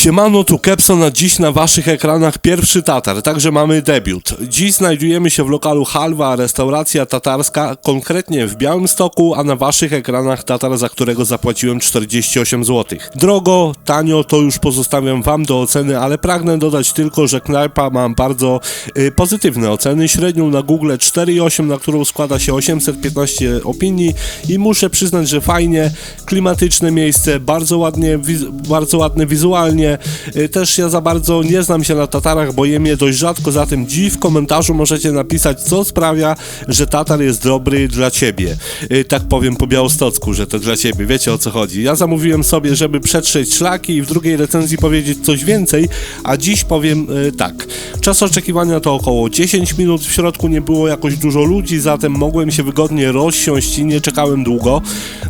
Siemano, tu Kepson, a dziś na waszych ekranach pierwszy Tatar, także mamy debiut. Dziś znajdujemy się w lokalu Halwa, restauracja tatarska, konkretnie w Białymstoku, a na waszych ekranach Tatar, za którego zapłaciłem 48 zł. Drogo, tanio, to już pozostawiam wam do oceny, ale pragnę dodać tylko, że knajpa ma bardzo y, pozytywne oceny, średnią na Google 4,8, na którą składa się 815 opinii i muszę przyznać, że fajnie, klimatyczne miejsce, bardzo ładnie, bardzo ładne wizualnie. Y, Też ja za bardzo nie znam się na Tatarach, bo jem je dość rzadko, zatem dziś w komentarzu możecie napisać, co sprawia, że Tatar jest dobry dla ciebie. Y, Tak powiem po białostocku, że to dla ciebie, wiecie o co chodzi. Ja zamówiłem sobie, żeby przetrzeć szlaki i w drugiej recenzji powiedzieć coś więcej, a dziś powiem y, tak. Czas oczekiwania to około 10 minut, w środku nie było jakoś dużo ludzi, zatem mogłem się wygodnie rozsiąść i nie czekałem długo.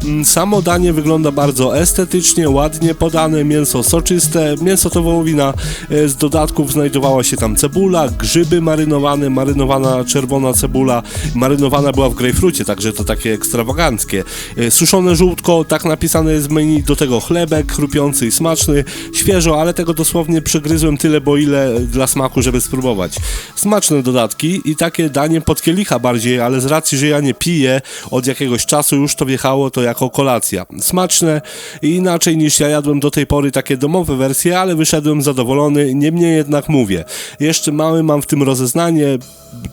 Mm, Samo danie wygląda bardzo estetycznie, ładnie podane, mięso soczyste, mięso to wołowina, e, z dodatków znajdowała się tam cebula, grzyby marynowane, marynowana czerwona cebula, marynowana była w grejpfrucie, także to takie ekstrawaganckie. E, Suszone żółtko, tak napisane jest w menu, do tego chlebek, chrupiący i smaczny, świeżo, ale tego dosłownie przegryzłem tyle, bo ile dla smaku, żeby spróbować. Smaczne dodatki i takie danie pod kielicha bardziej, ale z racji, że ja nie piję od jakiegoś czasu, już to wjechało to jako kolacja. Smaczne i inaczej niż ja jadłem do tej pory takie domowe wersje, ale wyszedłem zadowolony, niemniej jednak mówię. Jeszcze mały mam w tym rozeznanie,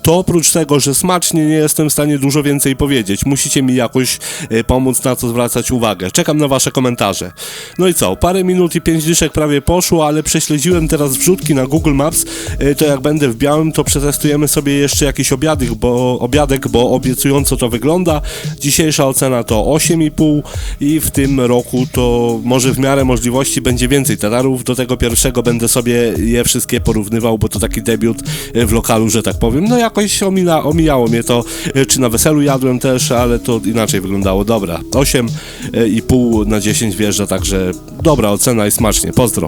to oprócz tego, że smacznie nie jestem w stanie dużo więcej powiedzieć. Musicie mi jakoś e, pomóc na to zwracać uwagę. Czekam na wasze komentarze. No i co, parę minut i pięć dyszek prawie poszło, ale prześledziłem teraz wrzutki na Google Maps. E, To jak będę w białym, to przetestujemy sobie jeszcze jakiś obiadek, bo, obiadek, bo obiecująco to wygląda. Dzisiejsza ocena to 8,5 i w tym roku to może w miarę możliwości będzie więcej tatarów. Do tego pierwszego będę sobie je wszystkie porównywał, bo to taki debiut e, w lokalu, że tak powiem. No jakoś omijało mnie to, e, czy na weselu jadłem też, ale to inaczej wyglądało. Dobra, 8,5 na 10 wjeżdża, także dobra ocena i smacznie. Pozdro.